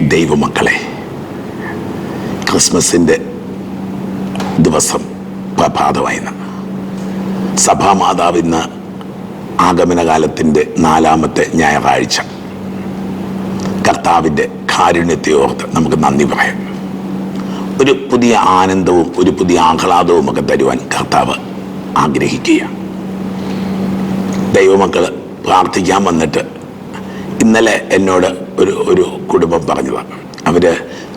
ദൈവമക്കളെ ക്രിസ്മസിന്റെ ദിവസം പ്രഭാതമായിന്ന് സഭാമാതാവ് ഇന്ന് ആഗമനകാലത്തിന്റെ നാലാമത്തെ ഞായറാഴ്ച. കർത്താവിന്റെ കാരുണ്യത്തെ ഓർത്ത് നമുക്ക് നന്ദി പറയാം. ഒരു പുതിയ ആനന്ദവും ഒരു പുതിയ ആഹ്ലാദവും ഒക്കെ തരുവാൻ കർത്താവ് ആഗ്രഹിക്കുക ദൈവമക്കൾ പ്രാർത്ഥിക്കാൻ വന്നിട്ട് ഇന്നലെ എന്നോട് ഒരു ഒരു കുടുംബം പറഞ്ഞതാണ് അവർ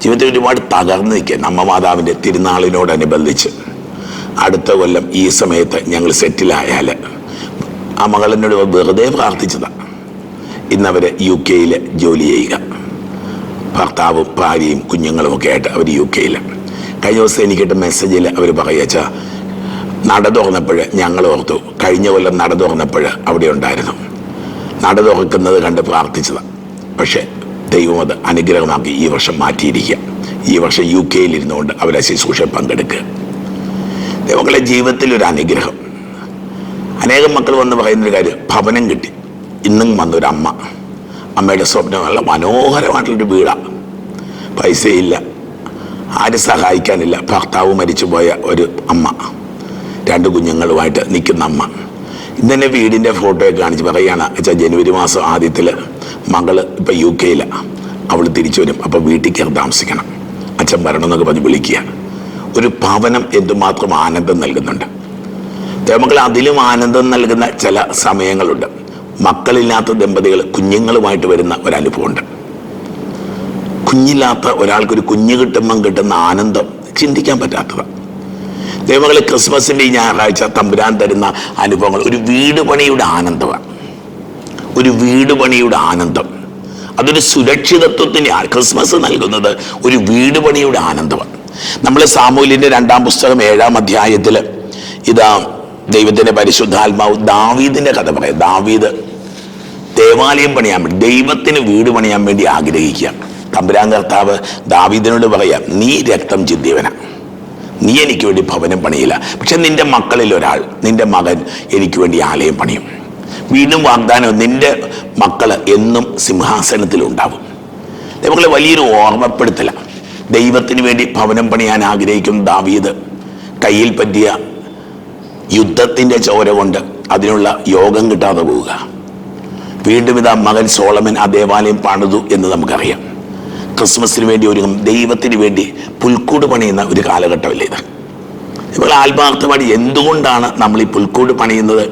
ജീവിതത്തിൽ ഒരുപാട് തകർന്നു നിൽക്കുക നമ്മ മാതാവിന്റെ തിരുനാളിനോടനുബന്ധിച്ച്. അടുത്ത കൊല്ലം ഈ സമയത്ത് ഞങ്ങൾ സെറ്റിലായാൽ ആ മകളെന്നോട് വെറുതെ പ്രാർത്ഥിച്ചതാണ് ഇന്നവർ യു കെയിൽ ജോലി ചെയ്യുക. ഭർത്താവും ഭാര്യയും കുഞ്ഞുങ്ങളും ഒക്കെ ആയിട്ട് അവർ യു കെയിൽ കഴിഞ്ഞ ദിവസം എനിക്കിട്ട് മെസ്സേജിൽ അവർ പറയുക നട തുറന്നപ്പോൾ ഞങ്ങൾ ഓർത്തു. കഴിഞ്ഞ കൊല്ലം നട തുറന്നപ്പോൾ അവിടെ ഉണ്ടായിരുന്നു. നട തുറക്കുന്നത് കണ്ട് പ്രാർത്ഥിച്ചതാണ് പക്ഷേ ദൈവം അത് അനുഗ്രഹമാക്കി ഈ വർഷം മാറ്റിയിരിക്കുക. ഈ വർഷം യു കെയിൽ ഇരുന്നുകൊണ്ട് അവരെ ശുശ്രൂഷ പങ്കെടുക്കുക. ദൈവങ്ങളെ ജീവിതത്തിൽ ഒരു അനുഗ്രഹം. അനേകം മക്കൾ വന്ന് പറയുന്നൊരു കാര്യം ഭവനം കിട്ടി. ഇന്നും വന്നൊരു അമ്മ. അമ്മയുടെ സ്വപ്നം നല്ല മനോഹരമായിട്ടുള്ളൊരു വീടാണ് പൈസയില്ല. ആരും സഹായിക്കാനില്ല. ഭർത്താവ് മരിച്ചുപോയ ഒരു അമ്മ. രണ്ട് കുഞ്ഞുങ്ങളുമായിട്ട് നിൽക്കുന്ന അമ്മ. ഇന്നെ വീടിന്റെ ഫോട്ടോയൊക്കെ കാണിച്ച് പറയുകയാണ്. വെച്ചാൽ ജനുവരി മാസം ആദ്യത്തിൽ മകൾ ഇപ്പം യു കെയിലാണ് അവൾ തിരിച്ചു വരും. അപ്പോൾ വീട്ടിൽ കയറി താമസിക്കണം. അച്ഛൻ വരണം എന്നൊക്കെ പറഞ്ഞ് വിളിക്കുക ഒരു ഭവനം എന്തുമാത്രം ആനന്ദം നൽകുന്നുണ്ട്. മക്കൾ അതിലും ആനന്ദം നൽകുന്ന ചില സമയങ്ങളുണ്ട്. മക്കളില്ലാത്ത ദമ്പതികൾ കുഞ്ഞുങ്ങളുമായിട്ട് വരുന്ന ഒരനുഭവമുണ്ട്. കുഞ്ഞില്ലാത്ത ഒരാൾക്കൊരു കുഞ്ഞ് കിട്ടുമ്പം കിട്ടുന്ന ആനന്ദം ചിന്തിക്കാൻ പറ്റാത്തതാണ് ദൈവങ്ങളെ ക്രിസ്മസിന്റെ ഈ ഞായറാഴ്ച തമ്പുരാൻ തരുന്ന അനുഭവങ്ങൾ. ഒരു വീട് പണിയുടെ ആനന്ദമാണ്. ഒരു വീട് പണിയുടെ ആനന്ദം. അതൊരു സുരക്ഷിതത്വത്തിന് ക്രിസ്മസ് നൽകുന്നത്? ഒരു വീട് പണിയുടെ ആനന്ദമാണ്. നമ്മൾ സാമൂലിന്റെ രണ്ടാം പുസ്തകം ഏഴാം അധ്യായത്തിൽ ഇതാ ദൈവത്തിന്റെ പരിശുദ്ധാത്മാവ് ദാവീദിന്റെ കഥ പറയാം. ദാവീദ് ദേവാലയം പണിയാൻ വേണ്ടി ദൈവത്തിന് വീട് പണിയാൻ വേണ്ടി ആഗ്രഹിക്കുക തമ്പുരാൻ കർത്താവ് ദാവീദിനോട് പറയാം നീ രക്തം ചിന്തിയവനാ. നീ എനിക്ക് വേണ്ടി ഭവനം പണിയില്ല. പക്ഷെ നിന്റെ മക്കളിൽ ഒരാൾ നിന്റെ മകൻ എനിക്ക് വേണ്ടി ആലയം പണിയും. വീണ്ടും വാഗ്ദാനം നിന്റെ മക്കൾ എന്നും സിംഹാസനത്തിൽ സിംഹാസനത്തിലുണ്ടാവും ദൈവങ്ങളെ വലിയൊരു ഓർമ്മപ്പെടുത്തല. ദൈവത്തിന് വേണ്ടി ഭവനം പണിയാൻ ആഗ്രഹിക്കുന്ന ദാവീദ് കയ്യിൽ പറ്റിയ യുദ്ധത്തിന്റെ ചോര കൊണ്ട് അതിനുള്ള യോഗം കിട്ടാതെ പോവുക. വീണ്ടും ഇതാ മകൻ സോളമൻ ആ ദേവാലയം പണിതു എന്ന് നമുക്കറിയാം. ക്രിസ്മസിന് വേണ്ടി ഒരു ദൈവത്തിന് വേണ്ടി പുൽക്കൂട് പണിയുന്ന ഒരു കാലഘട്ടമല്ലേ ഇത്? ഇപ്പോൾ ആത്മാർത്ഥമായിട്ട് എന്തുകൊണ്ടാണ് നമ്മൾ ഈ പുൽക്കൂട് പണിയുന്നത്?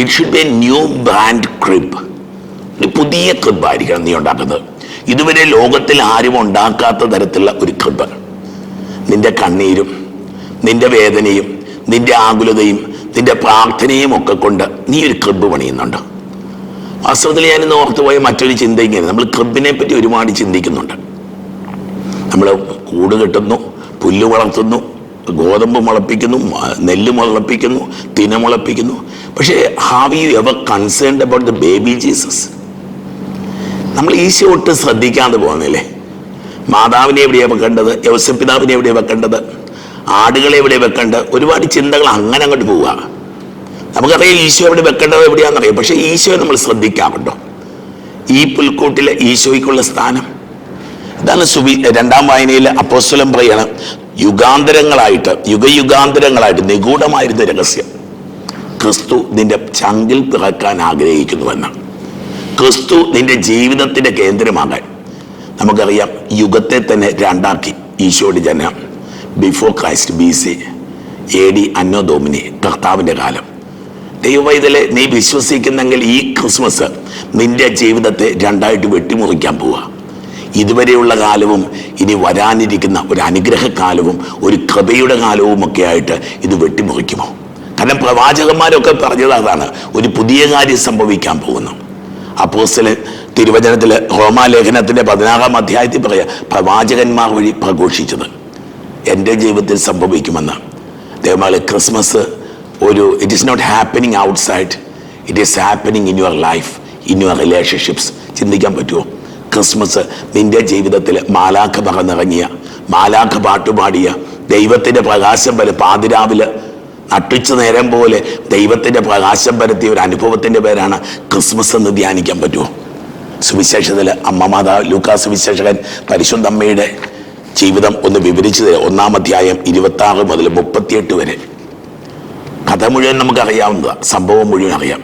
It should be a new brand crib ഒരു പുതിയ ക്രിബ് ആയിരിക്കണം നീ ഉണ്ടാക്കുന്നത്. ഇതുവരെ ലോകത്തിൽ ആരും ഉണ്ടാക്കാത്ത തരത്തിലുള്ള ഒരു ക്രിബ് നിന്റെ കണ്ണീരും നിന്റെ വേദനയും നിന്റെ ആകുലതയും നിന്റെ പ്രാർത്ഥനയും ഒക്കെ കൊണ്ട് നീ ഒരു ക്രിബ് പണിയുന്നുണ്ട്. വാസ്തവത്തിൽ ഞാനിന്ന് ഓർത്തുപോയ ഓർത്തു പോയ മറ്റൊരു ചിന്ത ഇങ്ങനെ. നമ്മൾ ക്രിബിനെ പറ്റി ഒരുപാട് ചിന്തിക്കുന്നുണ്ട്. നമ്മൾ കൂട് കെട്ടുന്നു പുല്ല് വളർത്തുന്നു ഗോതമ്പ് മുളപ്പിക്കുന്നു നെല്ല് മുളപ്പിക്കുന്നു തിന മുളപ്പിക്കുന്നു. പക്ഷേ have you ever concerned about the baby Jesus നമ്മൾ ഈശോ ഒട്ട് ശ്രദ്ധിക്കാതെ പോകുന്നില്ലേ? മാതാവിനെ എവിടെയാണ് വെക്കേണ്ടത് യവസപിതാവിനെ എവിടെയാണ് വെക്കേണ്ടത് ആടുകളെ എവിടെ വെക്കേണ്ടത് ഒരുപാട് ചിന്തകൾ അങ്ങനെ അങ്ങോട്ട് പോവുക. നമുക്കറിയാം ഈശോ എവിടെ വെക്കേണ്ടത് എവിടെയാണെന്നറിയാം. പക്ഷേ ഈശോയെ നമ്മൾ ശ്രദ്ധിക്കാറുണ്ടോ? ഈ പുൽക്കൂട്ടിലെ ഈശോയ്ക്കുള്ള സ്ഥാനം. ഇതാണ് സുവി രണ്ടാം വായനയിൽ അപ്പോസ്വലം പറയാണ് യുഗാന്തരങ്ങളായിട്ട് യുഗയുഗാന്തരങ്ങളായിട്ട് നിഗൂഢമായിരുന്ന രഹസ്യം. ക്രിസ്തു നിന്റെ ചങ്കിൽ പിറക്കാൻ ആഗ്രഹിക്കുന്നുവെന്ന് ക്രിസ്തു നിന്റെ ജീവിതത്തിന്റെ കേന്ദ്രമാകാൻ. നമുക്കറിയാം യുഗത്തെ തന്നെ രണ്ടാക്കി ഈശോയുടെ ജനം before Christ B C A D Anno Domini കർത്താവിന്റെ കാലം. ദൈവവൈതലെ നീ വിശ്വസിക്കുന്നെങ്കിൽ ഈ ക്രിസ്മസ് നിന്റെ ജീവിതത്തെ രണ്ടായിട്ട് വെട്ടിമുറിക്കാൻ പോവുക ഇതുവരെയുള്ള കാലവും ഇനി വരാനിരിക്കുന്ന ഒരു അനുഗ്രഹകാലവും ഒരു കൃപയുടെ കാലവും ഒക്കെ ആയിട്ട് ഇത് വെട്ടിമുറിക്കുമോ? കാരണം പ്രവാചകന്മാരൊക്കെ പറഞ്ഞത് അതാണ് ഒരു പുതിയ കാര്യം സംഭവിക്കാൻ പോകുന്നു. അപ്പോസ്തലൻ തിരുവചനത്തിൽ ഹോമാലേഖനത്തിന്റെ പതിനാറാം അധ്യായത്തിൽ പറയാ പ്രവാചകന്മാർ വഴി പ്രഘോഷിച്ചത് എന്റെ ജീവിതത്തിൽ സംഭവിക്കുമെന്ന്. ദൈവമകളെ ക്രിസ്മസ് ഒരു it is not happening outside it is happening in your life in your relationships ചിന്തിക്കാൻ പറ്റുമോ? ക്രിസ്മസ് നിന്റെ ജീവിതത്തിൽ മാലാഖ പറന്നിറങ്ങിയ മാലാഖ പാട്ടുപാടിയ ദൈവത്തിന്റെ പ്രകാശം പോലെ പാതിരാവിൽ നട്ടിച്ചു നേരം പോലെ ദൈവത്തിന്റെ പ്രകാശം പരത്തിയ ഒരു അനുഭവത്തിന്റെ പേരാണ് ക്രിസ്മസ് എന്ന് ധ്യാനിക്കാൻ പറ്റുമോ? സുവിശേഷത്തിൽ അമ്മ മാതാവ് ലൂക്കാ സുവിശേഷകൻ പരിശുദ്ധ അമ്മയുടെ ജീവിതം ഒന്ന് വിവരിച്ചു തരാം. ഒന്നാം അധ്യായം ഇരുപത്തി ആറ് മുതൽ മുപ്പത്തിയെട്ട് വരെ. കഥ മുഴുവൻ നമുക്ക് അറിയാവുന്നതാണ് സംഭവം മുഴുവൻ അറിയാം.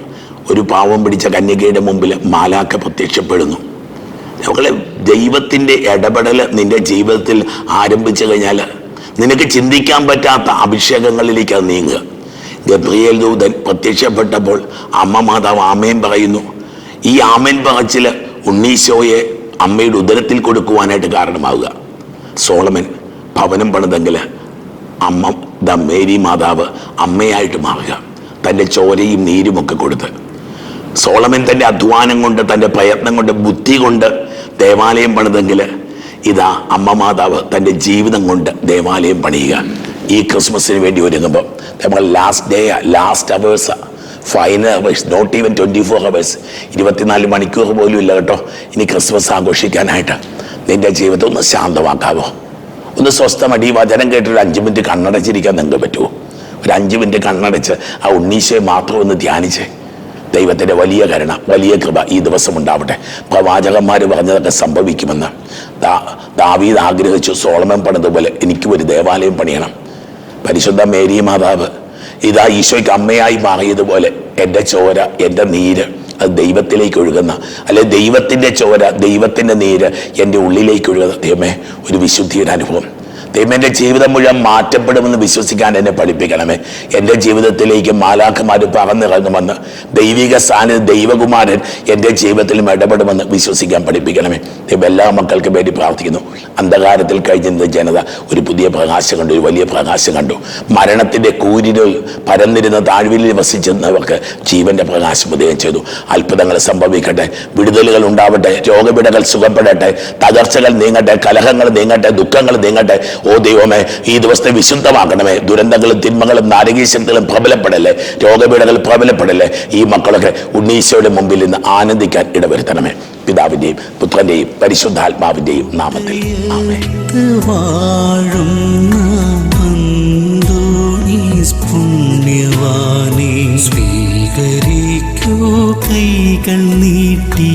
ഒരു പാവം പിടിച്ച കന്യകയുടെ മുമ്പിൽ മാലാക്ക പ്രത്യക്ഷപ്പെടുന്നു. നമ്മളെ ദൈവത്തിന്റെ ഇടപെടൽ നിന്റെ ജീവിതത്തിൽ ആരംഭിച്ചു കഴിഞ്ഞാൽ നിനക്ക് ചിന്തിക്കാൻ പറ്റാത്ത അഭിഷേകങ്ങളിലേക്ക് അത് നീങ്ങുക. ഗബ്രിയേൽ ദൂതൻ പ്രത്യക്ഷപ്പെട്ടപ്പോൾ അമ്മ മാതാവ് ആമയും പറയുന്നു. ഈ ആമേൻ പറച്ചിൽ ഉണ്ണീശോയെ അമ്മയുടെ ഉദരത്തിൽ കൊടുക്കുവാനായിട്ട് കാരണമാവുക. സോളമൻ ഭവനം പണിതെങ്കിൽ അമ്മ ദ മേരി മാതാവ് അമ്മയായിട്ട് മാറുക. തന്റെ ചോരയും നീരുമൊക്കെ കൊടുത്ത്. സോളമൻ തന്റെ അധ്വാനം കൊണ്ട് തന്റെ പ്രയത്നം കൊണ്ട് ബുദ്ധി കൊണ്ട് ദേവാലയം പണിതെങ്കിൽ ഇതാ അമ്മ മാതാവ് തന്റെ ജീവിതം കൊണ്ട് ദേവാലയം പണിയുക. ഈ ക്രിസ്മസിന് വേണ്ടി ഒരുങ്ങുമ്പോൾ നമ്മൾ last day last അവേഴ്സാണ് final hours not even twenty four hours ഇരുപത്തിനാല് മണിക്കൂർ പോലും ഇല്ല കേട്ടോ. ഇനി ക്രിസ്മസ് ആഘോഷിക്കാനായിട്ട് നിന്റെ ജീവിതം ഒന്ന് ശാന്തമാക്കാവോ? ഒന്ന് സ്വസ്ഥമായിട്ട് ഈ വചനം കേട്ടൊരു അഞ്ച് മിനിറ്റ് കണ്ണടച്ചിരിക്കാൻ നിങ്ങൾക്ക് പറ്റുമോ ഒരു അഞ്ച് മിനിറ്റ് കണ്ണടച്ച് ആ ഉണ്ണീശയെ മാത്രം ഒന്ന് ധ്യാനിച്ചേ. ദൈവത്തിന്റെ വലിയ കരുണ വലിയ കൃപ ഈ ദിവസം ഉണ്ടാവട്ടെ പ്രവാചകന്മാർ പറഞ്ഞതൊക്കെ സംഭവിക്കുമെന്ന്. ദാ ദാവീദ് ആഗ്രഹിച്ചു സോളമൻ പണിതുപോലെ എനിക്കും ഒരു ദേവാലയം പണിയണം. പരിശുദ്ധ മേരി മാതാവ് ഇതാ ഈശോയ്ക്ക് അമ്മയായി മാറിയതുപോലെ എന്റെ ചോര എന്റെ നീര് അത് ദൈവത്തിലേക്ക് ഒഴുകുന്ന അല്ലെ ദൈവത്തിന്റെ ചോര ദൈവത്തിന്റെ നീര് എന്റെ ഉള്ളിലേക്ക് ഒഴുകുന്ന ദൈവമേ ഒരു വിശുദ്ധിയുടെ അനുഭവം. ദൈവം എന്റെ ജീവിതം മുഴുവൻ മാറ്റപ്പെടുമെന്ന് വിശ്വസിക്കാൻ എന്നെ പഠിപ്പിക്കണമേ. എന്റെ ജീവിതത്തിലേക്ക് മാലാഖമാർ പറന്നിറങ്ങുമെന്ന് ദൈവിക സാന്നിധ്യം ദൈവകുമാരൻ എന്റെ ജീവിതത്തിലും ഇടപെടുമെന്ന് വിശ്വസിക്കാൻ പഠിപ്പിക്കണമേ. ദൈവം എല്ലാ മക്കൾക്കും വേണ്ടി പ്രാർത്ഥിക്കുന്നു. അന്ധകാരത്തിൽ കഴിഞ്ഞിരുന്ന ജനത ഒരു പുതിയ പ്രകാശം കണ്ടു ഒരു വലിയ പ്രകാശം കണ്ടു. മരണത്തിന്റെ കൂരിരുൾ പരന്നിരുന്ന താഴ്വിലിൽ വസിച്ചിരുന്നവർക്ക് ജീവന്റെ പ്രകാശം ഉദയം ചെയ്തു. അത്ഭുതങ്ങൾ സംഭവിക്കട്ടെ വിടുതലുകൾ ഉണ്ടാവട്ടെ രോഗവിടകൾ സുഖപ്പെടട്ടെ തകർച്ചകൾ നീങ്ങട്ടെ കലഹങ്ങൾ നീങ്ങട്ടെ ദുഃഖങ്ങൾ നീങ്ങട്ടെ ഓ ദൈവമേ ഈ ദിവസത്തെ വിശുദ്ധമാക്കണമേ ദുരന്തങ്ങളും തിന്മകളും നാരകീശക്തികളും പ്രബലപ്പെടല്ലേ? രോഗപീഠകൾ പ്രബലപ്പെടല്ലേ? ഈ മക്കളൊക്കെ ഉണ്ണീശോയുടെ മുമ്പിൽ നിന്ന് ആനന്ദിക്കാൻ ഇടവരുത്തണമേ. പിതാവിന്റെയും പുത്രന്റെയും പരിശുദ്ധാത്മാവിന്റെയും നാമത്തിൽ. ീട്ടി കൈകൾ നീട്ടി